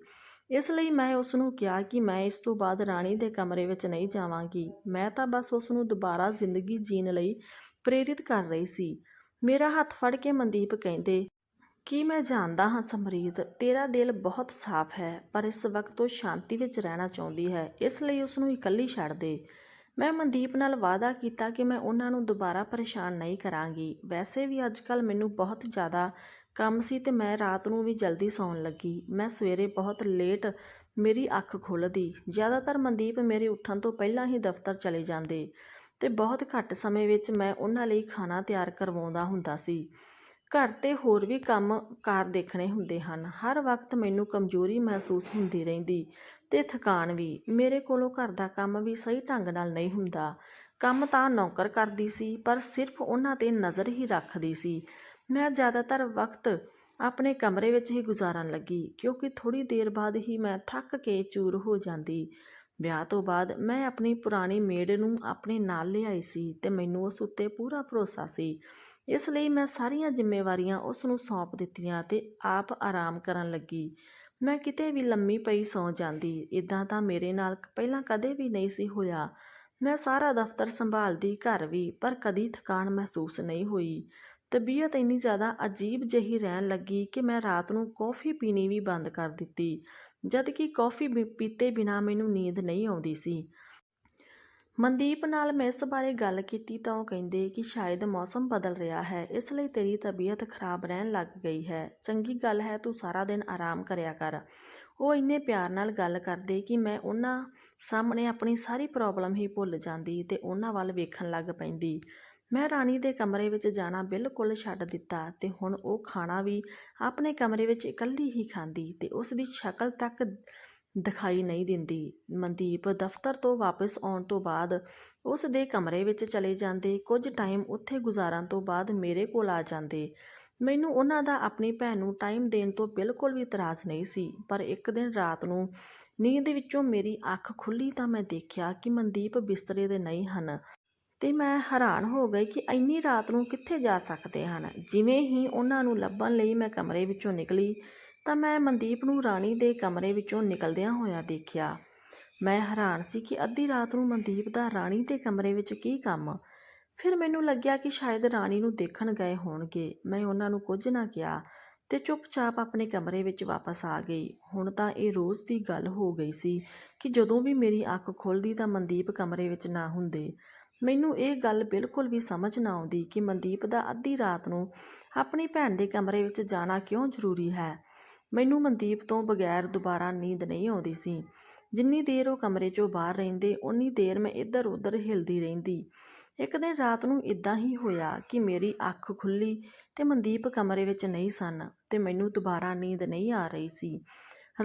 ਇਸ ਲਈ ਮੈਂ ਉਸ ਨੂੰ ਕਿਹਾ ਕਿ ਮੈਂ ਇਸ ਤੋਂ ਬਾਅਦ ਰਾਣੀ ਦੇ ਕਮਰੇ ਵਿੱਚ ਨਹੀਂ ਜਾਵਾਂਗੀ। ਮੈਂ ਤਾਂ ਬਸ ਉਸ ਨੂੰ ਦੁਬਾਰਾ ਜ਼ਿੰਦਗੀ ਜੀਣ ਲਈ ਪ੍ਰੇਰਿਤ ਕਰ ਰਹੀ ਸੀ। ਮੇਰਾ ਹੱਥ ਫੜ ਕੇ ਮਨਦੀਪ ਕਹਿੰਦੇ, ਕੀ ਮੈਂ ਜਾਣਦਾ ਹਾਂ ਸਮਰੀਤ, ਤੇਰਾ ਦਿਲ ਬਹੁਤ ਸਾਫ਼ ਹੈ, ਪਰ ਇਸ ਵਕਤ ਉਹ ਸ਼ਾਂਤੀ ਵਿੱਚ ਰਹਿਣਾ ਚਾਹੁੰਦੀ ਹੈ, ਇਸ ਲਈ ਉਸ ਨੂੰ ਇਕੱਲੀ ਛੱਡ ਦੇ। ਮੈਂ ਮਨਦੀਪ ਨਾਲ ਵਾਅਦਾ ਕੀਤਾ ਕਿ ਮੈਂ ਉਹਨਾਂ ਨੂੰ ਦੁਬਾਰਾ ਪਰੇਸ਼ਾਨ ਨਹੀਂ ਕਰਾਂਗੀ। ਵੈਸੇ ਵੀ ਅੱਜਕੱਲ ਮੈਨੂੰ ਬਹੁਤ ਜ਼ਿਆਦਾ ਕੰਮ ਸੀ ਤੇ ਮੈਂ ਰਾਤ ਨੂੰ ਵੀ ਜਲਦੀ ਸੌਣ ਲੱਗੀ। ਮੈਂ ਸਵੇਰੇ ਬਹੁਤ ਲੇਟ ਮੇਰੀ ਅੱਖ ਖੁੱਲ੍ਹਦੀ। ਜ਼ਿਆਦਾਤਰ ਮਨਦੀਪ ਮੇਰੇ ਉੱਠਣ ਤੋਂ ਪਹਿਲਾਂ ਹੀ ਦਫ਼ਤਰ ਚਲੇ ਜਾਂਦੇ ਤੇ ਬਹੁਤ ਘੱਟ ਸਮੇਂ ਵਿੱਚ ਮੈਂ ਉਹਨਾਂ ਲਈ ਖਾਣਾ ਤਿਆਰ ਕਰਵਾਉਂਦਾ ਹੁੰਦਾ ਸੀ। ਘਰ ਤੇ ਹੋਰ ਵੀ ਕੰਮ ਕਾਰ ਦੇਖਣੇ ਹੁੰਦੇ ਹਨ। ਹਰ ਵਕਤ ਮੈਨੂੰ ਕਮਜ਼ੋਰੀ ਮਹਿਸੂਸ ਹੁੰਦੀ ਰਹਿੰਦੀ। ਤੇ ਥਕਾਨ ਵੀ। ਮੇਰੇ ਕੋਲੋਂ ਘਰ ਦਾ ਕੰਮ ਵੀ ਸਹੀ ਢੰਗ ਨਾਲ ਨਹੀਂ ਹੁੰਦਾ। ਕੰਮ ਤਾਂ ਨੌਕਰ ਕਰਦੀ ਸੀ, ਪਰ ਸਿਰਫ ਉਹਨਾਂ ਤੇ ਨਜ਼ਰ ਹੀ ਰੱਖਦੀ ਸੀ। ਮੈਂ ਜ਼ਿਆਦਾਤਰ ਵਕਤ ਆਪਣੇ ਕਮਰੇ ਵਿੱਚ ਹੀ ਗੁਜ਼ਾਰਨ ਲੱਗੀ, ਕਿਉਂਕਿ ਥੋੜੀ ਦੇਰ ਬਾਅਦ ਹੀ ਮੈਂ ਥੱਕ ਕੇ ਚੂਰ ਹੋ ਜਾਂਦੀ। ਵਿਆਹ ਤੋਂ ਬਾਅਦ ਮੈਂ ਆਪਣੀ ਪੁਰਾਣੀ ਮੇਡ ਨੂੰ ਆਪਣੇ ਨਾਲ ਲਿਆਈ ਸੀ ਤੇ ਮੈਨੂੰ ਉਸ ਉੱਤੇ ਪੂਰਾ ਭਰੋਸਾ ਸੀ। ਇਸ ਲਈ ਮੈਂ ਸਾਰੀਆਂ ਜ਼ਿੰਮੇਵਾਰੀਆਂ ਉਸ ਨੂੰ ਸੌਂਪ ਦਿੱਤੀਆਂ ਤੇ ਆਪ ਆਰਾਮ ਕਰਨ ਲੱਗੀ। ਮੈਂ ਕਿਤੇ ਵੀ ਲੰਮੀ ਪਈ ਸੌਂ ਜਾਂਦੀ ਇਦਾਂ ਤਾਂ ਮੇਰੇ ਨਾਲ ਪਹਿਲਾਂ ਕਦੇ ਵੀ ਨਹੀਂ ਸੀ ਹੋਇਆ। ਮੈਂ ਸਾਰਾ ਦਫ਼ਤਰ ਸੰਭਾਲਦੀ ਘਰ ਵੀ, ਪਰ ਕਦੀ ਥਕਾਨ ਮਹਿਸੂਸ ਨਹੀਂ ਹੋਈ। ਤਬੀਅਤ ਇੰਨੀ ਜ਼ਿਆਦਾ ਅਜੀਬ ਜਿਹੀ ਰਹਿਣ ਲੱਗੀ ਕਿ ਮੈਂ ਰਾਤ ਨੂੰ ਕੌਫੀ ਪੀਣੀ ਵੀ ਬੰਦ ਕਰ ਦਿੱਤੀ, ਜਦ ਕਿ ਕੌਫੀ ਪੀਤੇ ਬਿਨਾ ਮੈਨੂੰ ਨੀਂਦ ਨਹੀਂ ਆਉਂਦੀ ਸੀ। ਮਨਦੀਪ ਨਾਲ ਮੈਂ ਇਸ ਬਾਰੇ ਗੱਲ ਕੀਤੀ ਤਾਂ ਉਹ ਕਹਿੰਦੇ ਕਿ ਸ਼ਾਇਦ ਮੌਸਮ ਬਦਲ ਰਿਹਾ ਹੈ, ਇਸ ਲਈ ਤੇਰੀ ਤਬੀਅਤ ਖਰਾਬ ਰਹਿਣ ਲੱਗ ਗਈ ਹੈ। ਚੰਗੀ ਗੱਲ ਹੈ, ਤੂੰ ਸਾਰਾ ਦਿਨ ਆਰਾਮ ਕਰਿਆ ਕਰ। ਉਹ ਇੰਨੇ ਪਿਆਰ ਨਾਲ ਗੱਲ ਕਰਦੇ ਕਿ ਮੈਂ ਉਹਨਾਂ ਸਾਹਮਣੇ ਆਪਣੀ ਸਾਰੀ ਪ੍ਰੋਬਲਮ ਹੀ ਭੁੱਲ ਜਾਂਦੀ ਤੇ ਉਹਨਾਂ ਵੱਲ ਵੇਖਣ ਲੱਗ ਪੈਂਦੀ। ਮੈਂ ਰਾਣੀ ਦੇ ਕਮਰੇ ਵਿੱਚ ਜਾਣਾ ਬਿਲਕੁਲ ਛੱਡ ਦਿੱਤਾ ਤੇ ਹੁਣ ਉਹ ਖਾਣਾ ਵੀ ਆਪਣੇ ਕਮਰੇ ਵਿੱਚ ਇਕੱਲੀ ਹੀ ਖਾਂਦੀ ਤੇ ਉਸ ਦੀ ਸ਼ਕਲ ਤੱਕ ਦਿਖਾਈ ਨਹੀਂ ਦਿੰਦੀ। ਮਨਦੀਪ ਦਫ਼ਤਰ ਤੋਂ ਵਾਪਸ ਆਉਣ ਤੋਂ ਬਾਅਦ ਉਸ ਦੇ ਕਮਰੇ ਵਿੱਚ ਚਲੇ ਜਾਂਦੇ। ਕੁਝ ਟਾਈਮ ਉੱਥੇ ਗੁਜ਼ਾਰਨ ਤੋਂ ਬਾਅਦ ਮੇਰੇ ਕੋਲ ਆ ਜਾਂਦੇ। ਮੈਨੂੰ ਉਹਨਾਂ ਦਾ ਆਪਣੀ ਭੈਣ ਨੂੰ ਟਾਈਮ ਦੇਣ ਤੋਂ ਬਿਲਕੁਲ ਵੀ ਇਤਰਾਜ਼ ਨਹੀਂ ਸੀ, ਪਰ ਇੱਕ ਦਿਨ ਰਾਤ ਨੂੰ ਨੀਂਦ ਵਿੱਚੋਂ ਮੇਰੀ ਅੱਖ ਖੁੱਲੀ ਤਾਂ ਮੈਂ ਦੇਖਿਆ ਕਿ ਮਨਦੀਪ ਬਿਸਤਰੇ ਦੇ ਨਹੀਂ ਹਨ ਤੇ ਮੈਂ ਹੈਰਾਨ ਹੋ ਗਈ ਕਿ ਇੰਨੀ ਰਾਤ ਨੂੰ ਕਿੱਥੇ ਜਾ ਸਕਦੇ ਹਨ। ਜਿਵੇਂ ਹੀ ਉਹਨਾਂ ਨੂੰ ਲੱਭਣ ਲਈ ਮੈਂ ਕਮਰੇ ਵਿੱਚੋਂ ਨਿਕਲੀ ਤਾਂ ਮੈਂ ਮਨਦੀਪ ਨੂੰ ਰਾਣੀ ਦੇ ਕਮਰੇ ਵਿੱਚੋਂ ਨਿਕਲਦਿਆਂ ਹੋਇਆ ਦੇਖਿਆ। ਮੈਂ ਹੈਰਾਨ ਸੀ ਕਿ ਅੱਧੀ ਰਾਤ ਨੂੰ ਮਨਦੀਪ ਦਾ ਰਾਣੀ ਦੇ ਕਮਰੇ ਵਿੱਚ ਕੀ ਕੰਮ? ਫਿਰ ਮੈਨੂੰ ਲੱਗਿਆ ਕਿ ਸ਼ਾਇਦ ਰਾਣੀ ਨੂੰ ਦੇਖਣ ਗਏ ਹੋਣਗੇ। ਮੈਂ ਉਹਨਾਂ ਨੂੰ ਕੁਝ ਨਾ ਕਿਹਾ ਤੇ ਚੁੱਪਚਾਪ ਆਪਣੇ ਕਮਰੇ ਵਿੱਚ ਵਾਪਸ ਆ ਗਈ। ਹੁਣ ਤਾਂ ਇਹ ਰੋਜ਼ ਦੀ ਗੱਲ ਹੋ ਗਈ ਸੀ ਕਿ ਜਦੋਂ ਵੀ ਮੇਰੀ ਅੱਖ ਖੁੱਲਦੀ ਤਾਂ ਮਨਦੀਪ ਕਮਰੇ ਵਿੱਚ ਨਾ ਹੁੰਦੇ। ਮੈਨੂੰ ਇਹ ਗੱਲ ਬਿਲਕੁਲ ਵੀ ਸਮਝ ਨਾ ਆਉਂਦੀ ਕਿ ਮਨਦੀਪ ਦਾ ਅੱਧੀ ਰਾਤ ਨੂੰ ਆਪਣੀ ਭੈਣ ਦੇ ਕਮਰੇ ਵਿੱਚ ਜਾਣਾ ਕਿਉਂ ਜ਼ਰੂਰੀ ਹੈ। ਮੈਨੂੰ ਮਨਦੀਪ ਤੋਂ ਬਗੈਰ ਦੁਬਾਰਾ ਨੀਂਦ ਨਹੀਂ ਆਉਂਦੀ ਸੀ। ਜਿੰਨੀ ਦੇਰ ਉਹ ਕਮਰੇ 'ਚੋਂ ਬਾਹਰ ਰਹਿੰਦੇ ਉਨੀ ਦੇਰ ਮੈਂ ਇੱਧਰ ਉੱਧਰ ਹਿਲਦੀ ਰਹਿੰਦੀ। ਇੱਕ ਦਿਨ ਰਾਤ ਨੂੰ ਇਦਾਂ ਹੀ ਹੋਇਆ ਕਿ ਮੇਰੀ ਅੱਖ ਖੁੱਲੀ ਤੇ ਮਨਦੀਪ ਕਮਰੇ ਵਿੱਚ ਨਹੀਂ ਸਨ ਤੇ ਮੈਨੂੰ ਦੁਬਾਰਾ ਨੀਂਦ ਨਹੀਂ ਆ ਰਹੀ ਸੀ।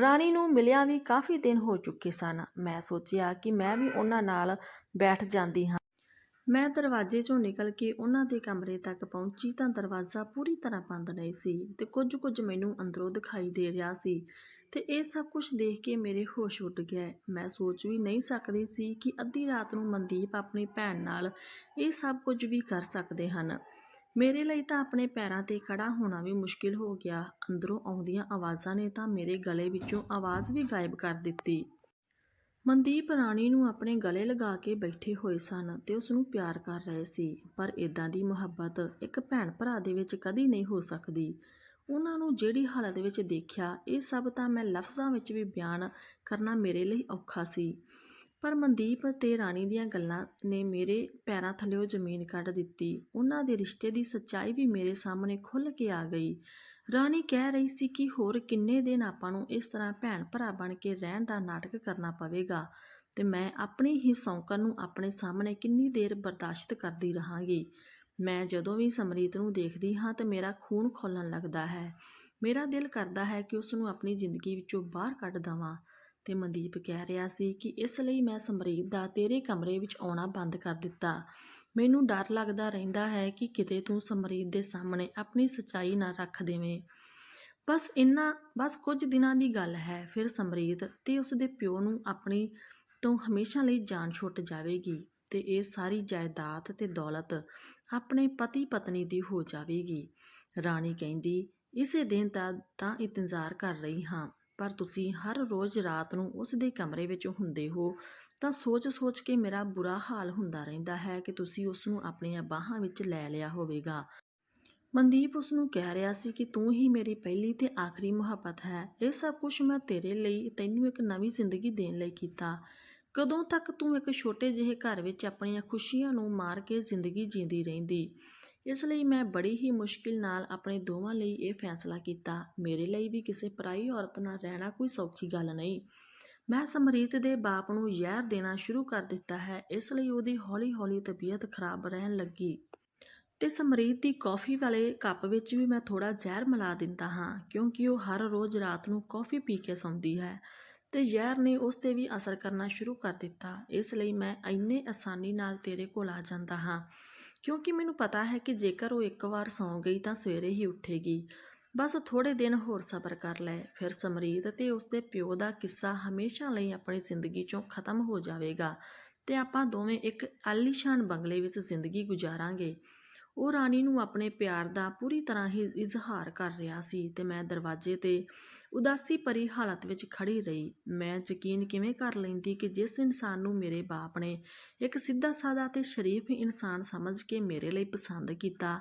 ਰਾਣੀ ਨੂੰ ਮਿਲਿਆ ਵੀ ਕਾਫੀ ਦਿਨ ਹੋ ਚੁੱਕੇ ਸਨ। ਮੈਂ ਸੋਚਿਆ ਕਿ ਮੈਂ ਵੀ ਉਹਨਾਂ ਨਾਲ ਬੈਠ ਜਾਂਦੀ ਹਾਂ। ਮੈਂ ਦਰਵਾਜ਼ੇ 'ਚੋਂ ਨਿਕਲ ਕੇ ਉਹਨਾਂ ਦੇ ਕਮਰੇ ਤੱਕ ਪਹੁੰਚੀ ਤਾਂ ਦਰਵਾਜ਼ਾ ਪੂਰੀ ਤਰ੍ਹਾਂ ਬੰਦ ਨਹੀਂ ਸੀ ਤੇ ਕੁਝ ਕੁਝ ਮੈਨੂੰ ਅੰਦਰੋਂ ਦਿਖਾਈ ਦੇ ਰਿਹਾ ਸੀ ਤੇ ਇਹ ਸਭ ਕੁਝ ਦੇਖ ਕੇ ਮੇਰੇ ਹੋਸ਼ ਉੱਡ ਗਏ ਮੈਂ ਸੋਚ ਵੀ ਨਹੀਂ ਸਕਦੀ ਸੀ ਕਿ ਅੱਧੀ ਰਾਤ ਨੂੰ ਮਨਦੀਪ ਆਪਣੀ ਭੈਣ ਨਾਲ ਇਹ ਸਭ ਕੁਝ ਵੀ ਕਰ ਸਕਦੇ ਹਨ। ਮੇਰੇ ਲਈ ਤਾਂ ਆਪਣੇ ਪੈਰਾਂ ਤੇ ਖੜਾ ਹੋਣਾ ਵੀ ਮੁਸ਼ਕਿਲ ਹੋ ਗਿਆ। ਅੰਦਰੋਂ ਆਉਂਦੀਆਂ ਆਵਾਜ਼ਾਂ ਨੇ ਤਾਂ ਮੇਰੇ ਗਲੇ ਵਿੱਚੋਂ ਆਵਾਜ਼ ਵੀ ਗਾਇਬ ਕਰ ਦਿੱਤੀ। ਮਨਦੀਪ ਰਾਣੀ ਨੂੰ ਆਪਣੇ ਗਲੇ ਲਗਾ ਕੇ ਬੈਠੇ ਹੋਏ ਸਨ ਤੇ ਉਸ ਨੂੰ ਪਿਆਰ ਕਰ ਰਹੇ ਸੀ, ਪਰ ਇਦਾਂ ਦੀ ਮੁਹੱਬਤ ਇੱਕ ਭੈਣ ਭਰਾ ਦੇ ਵਿੱਚ ਕਦੀ ਨਹੀਂ ਹੋ ਸਕਦੀ। ਉਹਨਾਂ ਨੂੰ ਜਿਹੜੀ ਹਾਲਤ ਵਿੱਚ ਦੇਖਿਆ, ਇਹ ਸਭ ਤਾਂ ਮੈਂ ਲਫ਼ਜ਼ਾਂ ਵਿੱਚ ਵੀ ਬਿਆਨ ਕਰਨਾ ਮੇਰੇ ਲਈ ਔਖਾ ਸੀ। ਪਰ ਮਨਦੀਪ ਤੇ ਰਾਣੀ ਦੀਆਂ ਗੱਲਾਂ ਨੇ ਮੇਰੇ ਪੈਰਾਂ ਥੱਲੇੋਂ ਜ਼ਮੀਨ ਕੱਢ ਦਿੱਤੀ। ਉਹਨਾਂ ਦੇ ਰਿਸ਼ਤੇ ਦੀ ਸੱਚਾਈ ਵੀ ਮੇਰੇ ਸਾਹਮਣੇ ਖੁੱਲ੍ਹ ਕੇ ਆ ਗਈ। ਰਾਣੀ ਕਹਿ ਰਹੀ ਸੀ ਕਿ ਹੋਰ ਕਿੰਨੇ ਦਿਨ ਆਪਾਂ ਨੂੰ ਇਸ ਤਰ੍ਹਾਂ ਭੈਣ ਭਰਾ ਬਣ ਕੇ ਰਹਿਣ ਦਾ ਨਾਟਕ ਕਰਨਾ ਪਵੇਗਾ ਤੇ ਮੈਂ ਆਪਣੀ ਹੀ ਸੌਂਕਣ ਨੂੰ ਆਪਣੇ ਸਾਹਮਣੇ ਕਿੰਨੀ ਦੇਰ ਬਰਦਾਸ਼ਤ ਕਰਦੀ ਰਹਾਂਗੀ। ਮੈਂ ਜਦੋਂ ਵੀ ਸਮਰੀਤ ਨੂੰ ਦੇਖਦੀ ਹਾਂ ਤਾਂ ਮੇਰਾ ਖੂਨ ਖੋਲਣ ਲੱਗਦਾ ਹੈ। ਮੇਰਾ ਦਿਲ ਕਰਦਾ ਹੈ ਕਿ ਉਸ ਨੂੰ ਆਪਣੀ ਜ਼ਿੰਦਗੀ ਵਿੱਚੋਂ ਬਾਹਰ ਕੱਢ ਦਵਾਂ ਤੇ ਮਨਦੀਪ ਕਹਿ ਰਿਹਾ ਸੀ ਕਿ ਇਸ ਲਈ ਮੈਂ ਸਮਰੀਤ ਦਾ ਤੇਰੇ ਕਮਰੇ ਵਿੱਚ ਆਉਣਾ ਬੰਦ ਕਰ ਦਿੱਤਾ। ਮੈਨੂੰ ਡਰ ਲੱਗਦਾ ਰਹਿੰਦਾ ਹੈ ਕਿ ਕਿਤੇ ਤੂੰ ਸਮਰੀਤ ਦੇ ਸਾਹਮਣੇ ਆਪਣੀ ਸੱਚਾਈ ਨਾ ਰੱਖ ਦੇਵੇਂ। ਬਸ ਇੰਨਾ, ਬਸ ਕੁਝ ਦਿਨਾਂ ਦੀ ਗੱਲ ਹੈ, ਫਿਰ ਸਮਰੀਤ ਤੇ ਉਸ ਦੇ ਪਿਓ ਨੂੰ ਆਪਣੀ ਤੋਂ ਹਮੇਸ਼ਾ ਲਈ ਜਾਨ ਛੁੱਟ ਜਾਵੇਗੀ ਤੇ ਇਹ ਸਾਰੀ ਜਾਇਦਾਦ ਤੇ ਦੌਲਤ ਆਪਣੇ ਪਤੀ ਪਤਨੀ ਦੀ ਹੋ ਜਾਵੇਗੀ। ਰਾਣੀ ਕਹਿੰਦੀ, ਇਸੇ ਦਿਨ ਦਾ ਤਾਂ ਇੰਤਜ਼ਾਰ ਕਰ ਰਹੀ ਹਾਂ, ਪਰ ਤੁਸੀਂ ਹਰ ਰੋਜ਼ ਰਾਤ ਨੂੰ ਉਸ ਦੇ ਕਮਰੇ ਵਿੱਚ ਹੁੰਦੇ ਹੋ ਤਾਂ ਸੋਚ-ਸੋਚ ਕੇ ਮੇਰਾ ਬੁਰਾ ਹਾਲ ਹੁੰਦਾ ਰਹਿੰਦਾ ਹੈ ਕਿ ਤੁਸੀਂ ਉਸ ਨੂੰ ਆਪਣੀਆਂ ਬਾਹਾਂ ਵਿੱਚ ਲੈ ਲਿਆ ਹੋਵੇਗਾ। ਮਨਦੀਪ ਉਸ ਨੂੰ ਕਹਿ ਰਿਹਾ ਸੀ ਕਿ ਤੂੰ ਹੀ ਮੇਰੀ ਪਹਿਲੀ ਤੇ ਆਖਰੀ ਮੁਹੱਬਤ ਹੈ। ਇਹ ਸਭ ਕੁਝ ਮੈਂ ਤੇਰੇ ਲਈ ਤੈਨੂੰ ਇੱਕ ਨਵੀਂ ਜ਼ਿੰਦਗੀ ਦੇਣ ਲਈ ਕੀਤਾ। ਕਦੋਂ ਤੱਕ ਤੂੰ ਇੱਕ ਛੋਟੇ ਜਿਹੇ ਘਰ ਵਿੱਚ ਆਪਣੀਆਂ ਖੁਸ਼ੀਆਂ ਨੂੰ ਮਾਰ ਕੇ ਜ਼ਿੰਦਗੀ ਜੀਂਦੀ ਰਹਿੰਦੀ? ਇਸ ਲਈ ਮੈਂ ਬੜੀ ਹੀ ਮੁਸ਼ਕਿਲ ਨਾਲ ਆਪਣੇ ਦੋਵਾਂ ਲਈ ਇਹ ਫੈਸਲਾ ਕੀਤਾ। ਮੇਰੇ ਲਈ ਵੀ ਕਿਸੇ ਪਰਾਈ ਔਰਤ ਨਾਲ ਰਹਿਣਾ ਕੋਈ ਸੌਖੀ ਗੱਲ ਨਹੀਂ। ਮੈਂ ਸਮਰੀਤ ਦੇ ਬਾਪ ਨੂੰ ਜ਼ਹਿਰ ਦੇਣਾ ਸ਼ੁਰੂ ਕਰ ਦਿੱਤਾ ਹੈ, ਇਸ ਲਈ ਉਹਦੀ ਹੌਲੀ-ਹੌਲੀ ਤਬੀਅਤ ਖਰਾਬ ਰਹਿਣ ਲੱਗੀ। ਤੇ ਸਮਰੀਤ ਦੀ ਕੌਫੀ ਵਾਲੇ ਕੱਪ ਵਿੱਚ ਵੀ ਮੈਂ ਥੋੜਾ ਜ਼ਹਿਰ ਮਿਲਾ ਦਿੰਦਾ ਹਾਂ, ਕਿਉਂਕਿ ਉਹ ਹਰ ਰੋਜ਼ ਰਾਤ ਨੂੰ ਕੌਫੀ ਪੀ ਕੇ ਸੌਂਦੀ ਹੈ ਤੇ ਜ਼ਹਿਰ ਨੇ ਉਸ ਤੇ ਵੀ ਅਸਰ ਕਰਨਾ ਸ਼ੁਰੂ ਕਰ ਦਿੱਤਾ, ਇਸ ਲਈ ਮੈਂ ਇੰਨੇ ਆਸਾਨੀ ਨਾਲ ਤੇਰੇ ਕੋਲ ਆ ਜਾਂਦਾ ਹਾਂ। ਕਿਉਂਕਿ ਮੈਨੂੰ ਪਤਾ ਹੈ ਕਿ ਜੇਕਰ ਉਹ ਇੱਕ ਵਾਰ ਸੌਂ ਗਈ ਤਾਂ ਸਵੇਰੇ ਹੀ ਉੱਠੇਗੀ। ਬਸ ਥੋੜੇ ਦਿਨ ਹੋਰ ਸਬਰ ਕਰ ਲੈ, ਫਿਰ ਸਮਰੀਤ ਤੇ ਉਸਦੇ ਪਿਓ ਦਾ ਕਿੱਸਾ ਹਮੇਸ਼ਾ ਲਈ ਆਪਣੀ ਜ਼ਿੰਦਗੀ ਚੋਂ ਖਤਮ ਹੋ ਜਾਵੇਗਾ ਤੇ ਆਪਾਂ ਦੋਵੇਂ ਇੱਕ ਆਲੀਸ਼ਾਨ ਬੰਗਲੇ ਵਿੱਚ ਜ਼ਿੰਦਗੀ ਗੁਜ਼ਾਰਾਂਗੇ। ਉਹ ਰਾਣੀ ਨੂੰ ਆਪਣੇ ਪਿਆਰ ਦਾ ਪੂਰੀ ਤਰ੍ਹਾਂ ਹੀ ਇਜ਼ਹਾਰ ਕਰ ਰਿਹਾ ਸੀ ਤੇ ਮੈਂ ਦਰਵਾਜ਼ੇ ਤੇ ਉਦਾਸੀ ਭਰੀ ਹਾਲਤ ਵਿੱਚ ਖੜੀ ਰਹੀ। ਮੈਂ ਯਕੀਨ ਕਿਵੇਂ ਕਰ ਲੈਂਦੀ ਕਿ ਜਿਸ ਇਨਸਾਨ ਨੂੰ ਮੇਰੇ ਬਾਪ ਨੇ ਇੱਕ ਸਿੱਧਾ ਸਾਦਾ ਤੇ ਸ਼ਰੀਫ ਇਨਸਾਨ ਸਮਝ ਕੇ ਮੇਰੇ ਲਈ ਪਸੰਦ ਕੀਤਾ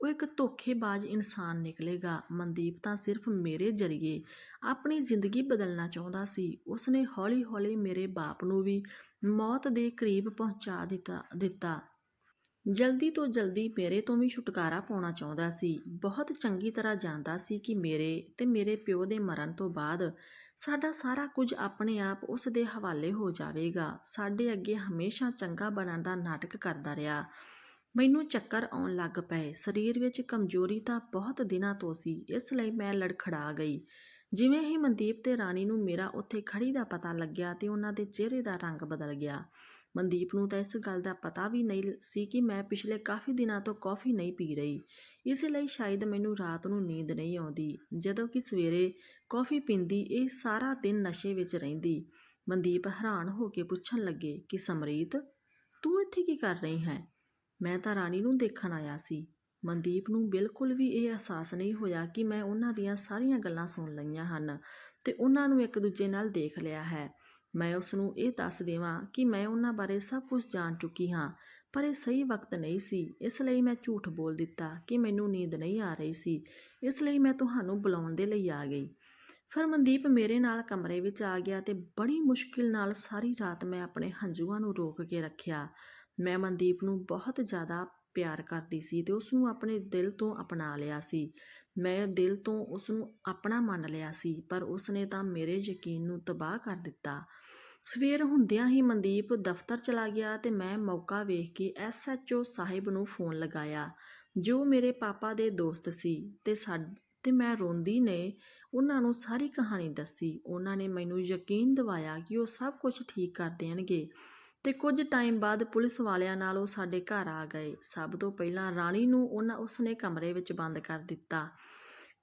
ਉਹ ਇੱਕ ਧੋਖੇਬਾਜ਼ ਇਨਸਾਨ ਨਿਕਲੇਗਾ। ਮਨਦੀਪ ਤਾਂ ਸਿਰਫ ਮੇਰੇ ਜ਼ਰੀਏ ਆਪਣੀ ਜ਼ਿੰਦਗੀ ਬਦਲਣਾ ਚਾਹੁੰਦਾ ਸੀ। ਉਸਨੇ ਹੌਲੀ-ਹੌਲੀ ਮੇਰੇ ਬਾਪ ਨੂੰ ਵੀ ਮੌਤ ਦੇ ਕਰੀਬ ਪਹੁੰਚਾ ਦਿੱਤਾ ਦਿੱਤਾ। ਜਲਦੀ ਤੋਂ ਜਲਦੀ ਮੇਰੇ ਤੋਂ ਵੀ ਛੁਟਕਾਰਾ ਪਾਉਣਾ ਚਾਹੁੰਦਾ ਸੀ। ਬਹੁਤ ਚੰਗੀ ਤਰ੍ਹਾਂ ਜਾਣਦਾ ਸੀ ਕਿ ਮੇਰੇ ਤੇ ਮੇਰੇ ਪਿਓ ਦੇ ਮਰਨ ਤੋਂ ਬਾਅਦ ਸਾਡਾ ਸਾਰਾ ਕੁਝ ਆਪਣੇ ਆਪ ਉਸ ਦੇ ਹਵਾਲੇ ਹੋ ਜਾਵੇਗਾ। ਸਾਡੇ ਅੱਗੇ ਹਮੇਸ਼ਾ ਚੰਗਾ ਬਣਨ ਦਾ ਨਾਟਕ ਕਰਦਾ ਰਿਹਾ। ਮੈਨੂੰ ਚੱਕਰ ਆਉਣ ਲੱਗ ਪਏ। ਸਰੀਰ ਵਿੱਚ ਕਮਜ਼ੋਰੀ ਤਾਂ ਬਹੁਤ ਦਿਨਾਂ ਤੋਂ ਸੀ, ਇਸ ਲਈ ਮੈਂ ਲੜਖੜਾ ਗਈ। ਜਿਵੇਂ ਹੀ ਮਨਦੀਪ ਤੇ ਰਾਣੀ ਨੂੰ ਮੇਰਾ ਉੱਥੇ ਖੜੀ ਦਾ ਪਤਾ ਲੱਗਿਆ ਤੇ ਉਹਨਾਂ ਦੇ ਚਿਹਰੇ ਦਾ ਰੰਗ ਬਦਲ ਗਿਆ। ਮਨਦੀਪ ਨੂੰ ਤਾਂ ਇਸ ਗੱਲ ਦਾ ਪਤਾ ਵੀ ਨਹੀਂ ਸੀ ਕਿ ਮੈਂ ਪਿਛਲੇ ਕਾਫੀ ਦਿਨਾਂ ਤੋਂ ਕੌਫੀ ਨਹੀਂ ਪੀ ਰਹੀ। ਇਸ ਲਈ ਸ਼ਾਇਦ ਮੈਨੂੰ ਰਾਤ ਨੂੰ ਨੀਂਦ ਨਹੀਂ ਆਉਂਦੀ। ਜਦੋਂ ਕਿ ਸਵੇਰੇ ਕੌਫੀ ਪੀਂਦੀ, ਇਹ ਸਾਰਾ ਦਿਨ ਨਸ਼ੇ ਵਿੱਚ ਰਹਿੰਦੀ। ਮਨਦੀਪ ਹੈਰਾਨ ਹੋ ਕੇ ਪੁੱਛਣ ਲੱਗੇ ਕਿ ਸਮਰੀਤ, ਤੂੰ ਇੱਥੇ ਕੀ ਕਰ ਰਹੀ ਹੈ? ਮੈਂ ਤਾਂ ਰਾਣੀ ਨੂੰ ਦੇਖਣ ਆਇਆ ਸੀ। ਮਨਦੀਪ ਨੂੰ ਬਿਲਕੁਲ ਵੀ ਇਹ ਅਹਿਸਾਸ ਨਹੀਂ ਹੋਇਆ ਕਿ ਮੈਂ ਉਹਨਾਂ ਦੀਆਂ ਸਾਰੀਆਂ ਗੱਲਾਂ ਸੁਣ ਲਈਆਂ ਹਨ ਤੇ ਉਹਨਾਂ ਨੂੰ ਇੱਕ ਦੂਜੇ ਨਾਲ ਦੇਖ ਲਿਆ ਹੈ। ਮੈਂ ਉਸ ਨੂੰ ਇਹ ਦੱਸ ਦੇਵਾਂ ਕਿ ਮੈਂ ਉਹਨਾਂ ਬਾਰੇ ਸਭ ਕੁਝ ਜਾਣ ਚੁੱਕੀ ਹਾਂ, ਪਰ ਇਹ ਸਹੀ ਵਕਤ ਨਹੀਂ ਸੀ। ਇਸ ਲਈ ਮੈਂ ਝੂਠ ਬੋਲ ਦਿੱਤਾ ਕਿ ਮੈਨੂੰ ਨੀਂਦ ਨਹੀਂ ਆ ਰਹੀ ਸੀ। ਇਸ ਲਈ ਮੈਂ ਤੁਹਾਨੂੰ ਬੁਲਾਉਣ ਦੇ ਲਈ ਆ ਗਈ। ਫਿਰ ਮਨਦੀਪ ਮੇਰੇ ਨਾਲ ਕਮਰੇ ਵਿੱਚ ਆ ਗਿਆ ਤੇ ਬੜੀ ਮੁਸ਼ਕਿਲ ਨਾਲ ਸਾਰੀ ਰਾਤ ਮੈਂ ਆਪਣੇ ਹੰਝੂਆਂ ਨੂੰ ਰੋਕ ਕੇ ਰੱਖਿਆ। ਮੈਂ ਮਨਦੀਪ ਨੂੰ ਬਹੁਤ ਜ਼ਿਆਦਾ ਪਿਆਰ ਕਰਦੀ ਸੀ ਤੇ ਉਸ ਨੂੰ ਆਪਣੇ ਦਿਲ ਤੋਂ ਅਪਣਾ ਲਿਆ ਸੀ। ਮੈਂ ਦਿਲ ਤੋਂ ਉਸ ਨੂੰ ਆਪਣਾ ਮੰਨ ਲਿਆ ਸੀ, ਪਰ ਉਸ ਨੇ ਤਾਂ ਮੇਰੇ ਯਕੀਨ ਨੂੰ ਤਬਾਹ ਕਰ ਦਿੱਤਾ। ਸਵੇਰ ਹੁੰਦਿਆਂ ਹੀ ਮਨਦੀਪ ਦਫ਼ਤਰ ਚਲਾ ਗਿਆ ਤੇ ਮੈਂ ਮੌਕਾ ਵੇਖ ਕੇ ਐਸਐਚਓ ਸਾਹਿਬ ਨੂੰ ਫੋਨ ਲਗਾਇਆ, ਜੋ ਮੇਰੇ ਪਾਪਾ ਦੇ ਦੋਸਤ ਸੀ ਤੇ ਸਾਡ, ਤੇ ਮੈਂ ਰੋਂਦੀ ਨੇ ਉਹਨਾਂ ਨੂੰ ਸਾਰੀ ਕਹਾਣੀ ਦੱਸੀ। ਉਹਨਾਂ ਨੇ ਮੈਨੂੰ ਯਕੀਨ ਦਿਵਾਇਆ ਕਿ ਉਹ ਸਭ ਕੁਝ ਠੀਕ ਕਰ ਦੇਣਗੇ। ਅਤੇ ਕੁਝ ਟਾਈਮ ਬਾਅਦ ਪੁਲਿਸ ਵਾਲਿਆਂ ਨਾਲ ਉਹ ਸਾਡੇ ਘਰ ਆ ਗਏ। ਸਭ ਤੋਂ ਪਹਿਲਾਂ ਰਾਣੀ ਨੂੰ ਉਹਨਾਂ ਉਸਨੇ ਕਮਰੇ ਵਿੱਚ ਬੰਦ ਕਰ ਦਿੱਤਾ।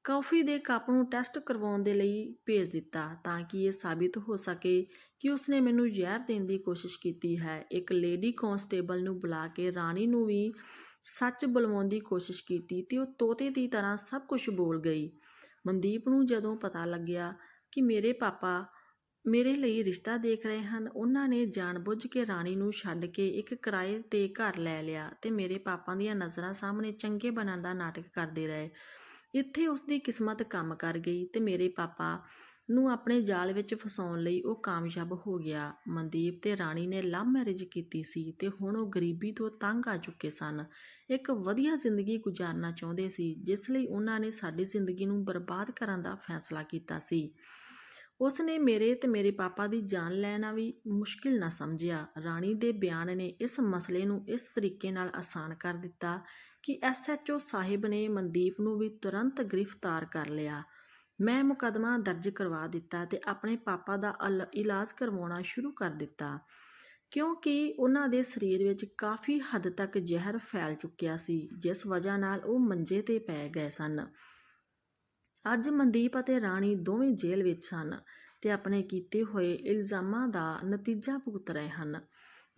ਕਾਫੀ ਦੇ ਕੱਪ ਨੂੰ ਟੈਸਟ ਕਰਵਾਉਣ ਦੇ ਲਈ ਭੇਜ ਦਿੱਤਾ ਤਾਂ ਕਿ ਇਹ ਸਾਬਿਤ ਹੋ ਸਕੇ ਕਿ ਉਸਨੇ ਮੈਨੂੰ ਜ਼ਹਿਰ ਦੇਣ ਦੀ ਕੋਸ਼ਿਸ਼ ਕੀਤੀ ਹੈ। ਇੱਕ ਲੇਡੀ ਕਾਂਸਟੇਬਲ ਨੂੰ ਬੁਲਾ ਕੇ ਰਾਣੀ ਨੂੰ ਵੀ ਸੱਚ ਬੁਲਵਾਉਣ ਦੀ ਕੋਸ਼ਿਸ਼ ਕੀਤੀ ਤੇ ਉਹ ਤੋਤੇ ਦੀ ਤਰ੍ਹਾਂ ਸਭ ਕੁਝ ਬੋਲ ਗਈ। ਮਨਦੀਪ ਨੂੰ ਜਦੋਂ ਪਤਾ ਲੱਗਿਆ ਕਿ ਮੇਰੇ ਪਾਪਾ ਮੇਰੇ ਲਈ ਰਿਸ਼ਤਾ ਦੇਖ ਰਹੇ ਹਨ। ਉਹਨਾਂ ਨੇ ਜਾਣਬੁੱਝ ਕੇ ਰਾਣੀ ਨੂੰ ਛੱਡ ਕੇ ਇੱਕ ਕਿਰਾਏ ਤੇ ਘਰ ਲੈ ਲਿਆ ਤੇ ਮੇਰੇ ਪਾਪਾ ਦੀਆਂ ਨਜ਼ਰਾਂ ਸਾਹਮਣੇ ਚੰਗੇ ਬਣਨ ਦਾ ਨਾਟਕ ਕਰਦੇ ਰਹੇ। ਇੱਥੇ ਉਸ ਦੀ ਕਿਸਮਤ ਕੰਮ ਕਰ ਗਈ ਤੇ ਮੇਰੇ ਪਾਪਾ ਨੂੰ ਆਪਣੇ ਜਾਲ ਵਿੱਚ ਫਸਾਉਣ ਲਈ ਉਹ ਕਾਮਯਾਬ ਹੋ ਗਿਆ। ਮਨਦੀਪ ਤੇ ਰਾਣੀ ਨੇ ਲਵ ਮੈਰਿਜ ਕੀਤੀ ਸੀ ਤੇ ਹੁਣ ਉਹ ਗਰੀਬੀ ਤੋਂ ਤੰਗ ਆ ਚੁੱਕੇ ਸਨ। ਇੱਕ ਵਧੀਆ ਜ਼ਿੰਦਗੀ ਗੁਜ਼ਾਰਨਾ ਚਾਹੁੰਦੇ ਸੀ, ਜਿਸ ਲਈ ਉਹਨਾਂ ਨੇ ਸਾਡੀ ਜ਼ਿੰਦਗੀ ਨੂੰ ਬਰਬਾਦ ਕਰਨ ਦਾ ਫੈਸਲਾ ਕੀਤਾ ਸੀ। ਉਸ ਨੇ ਮੇਰੇ ਤੇ ਮੇਰੇ ਪਾਪਾ ਦੀ ਜਾਨ ਲੈਣਾ ਵੀ ਮੁਸ਼ਕਿਲ ਨਾ ਸਮਝਿਆ। ਰਾਣੀ ਦੇ ਬਿਆਨ ਨੇ ਇਸ ਮਸਲੇ ਨੂੰ ਇਸ ਤਰੀਕੇ ਨਾਲ ਆਸਾਨ ਕਰ ਦਿੱਤਾ ਕਿ ਐਸਐਚਓ ਸਾਹਿਬ ਨੇ ਮਨਦੀਪ ਨੂੰ ਵੀ ਤੁਰੰਤ ਗ੍ਰਿਫਤਾਰ ਕਰ ਲਿਆ। ਮੈਂ ਮੁਕਦਮਾ ਦਰਜ ਕਰਵਾ ਦਿੱਤਾ ਤੇ ਆਪਣੇ ਪਾਪਾ ਦਾ ਅਲ- ਇਲਾਜ ਕਰਵਾਉਣਾ ਸ਼ੁਰੂ ਕਰ ਦਿੱਤਾ। ਕਿਉਂਕਿ ਉਹਨਾਂ ਦੇ ਸਰੀਰ ਵਿੱਚ ਕਾਫੀ ਹੱਦ ਤੱਕ ਜ਼ਹਿਰ ਫੈਲ ਚੁੱਕਿਆ ਸੀ, ਜਿਸ ਵਜ੍ਹਾ ਨਾਲ ਉਹ ਮੰਜੇ ਤੇ ਪੈ ਗਏ ਸਨ। ਅੱਜ ਮਨਦੀਪ ਅਤੇ ਰਾਣੀ ਦੋਵੇਂ ਜੇਲ੍ਹ ਵਿੱਚ ਸਨ ਤੇ ਆਪਣੇ ਕੀਤੇ ਹੋਏ ਇਲਜ਼ਾਮਾਂ ਦਾ ਨਤੀਜਾ ਭੁਗਤ ਰਹੇ ਹਨ।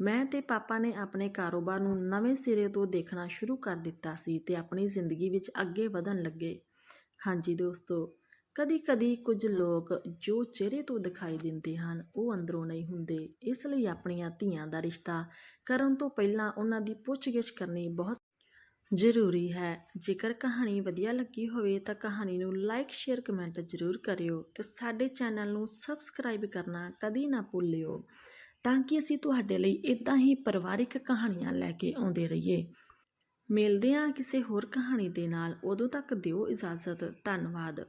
ਮੈਂ ਤੇ ਪਾਪਾ ਨੇ ਆਪਣੇ ਕਾਰੋਬਾਰ ਨੂੰ ਨਵੇਂ ਸਿਰੇ ਤੋਂ ਦੇਖਣਾ ਸ਼ੁਰੂ ਕਰ ਦਿੱਤਾ ਸੀ ਤੇ ਆਪਣੀ ਜ਼ਿੰਦਗੀ ਵਿੱਚ ਅੱਗੇ ਵਧਣ ਲੱਗੇ। ਹਾਂਜੀ ਦੋਸਤੋ, ਕਦੀ-ਕਦੀ ਕੁਝ ਲੋਕ ਜੋ ਚਿਹਰੇ ਤੋਂ ਦਿਖਾਈ ਦਿੰਦੇ ਹਨ, ਉਹ ਅੰਦਰੋਂ ਨਹੀਂ ਹੁੰਦੇ। ਇਸ ਲਈ ਆਪਣੀਆਂ ਧੀਆਂ ਦਾ ਰਿਸ਼ਤਾ ਕਰਨ ਤੋਂ ਪਹਿਲਾਂ ਉਹਨਾਂ ਦੀ ਪੁੱਛਗਿੱਛ ਕਰਨੀ ਬਹੁਤ ਜ਼ਰੂਰੀ ਹੈ। ਜੇਕਰ ਕਹਾਣੀ ਵਧੀਆ ਲੱਗੀ ਹੋਵੇ ਤਾਂ ਕਹਾਣੀ ਨੂੰ ਲਾਈਕ ਸ਼ੇਅਰ ਕਮੈਂਟ ਜ਼ਰੂਰ ਕਰਿਓ ਤੇ ਸਾਡੇ ਚੈਨਲ ਨੂੰ ਸਬਸਕ੍ਰਾਈਬ ਕਰਨਾ ਕਦੀ ਨਾ ਭੁੱਲਿਓ ਤਾਂ ਕਿ ਅਸੀਂ ਤੁਹਾਡੇ ਲਈ ਇਦਾਂ ਹੀ ਪਰਿਵਾਰਿਕ ਕਹਾਣੀਆਂ ਲੈ ਕੇ ਆਉਂਦੇ ਰਹੀਏ। ਮਿਲਦੇ ਹਾਂ ਕਿਸੇ ਹੋਰ ਕਹਾਣੀ ਦੇ ਨਾਲ। ਉਦੋਂ ਤੱਕ ਦਿਓ ਇਜਾਜ਼ਤ। ਧੰਨਵਾਦ।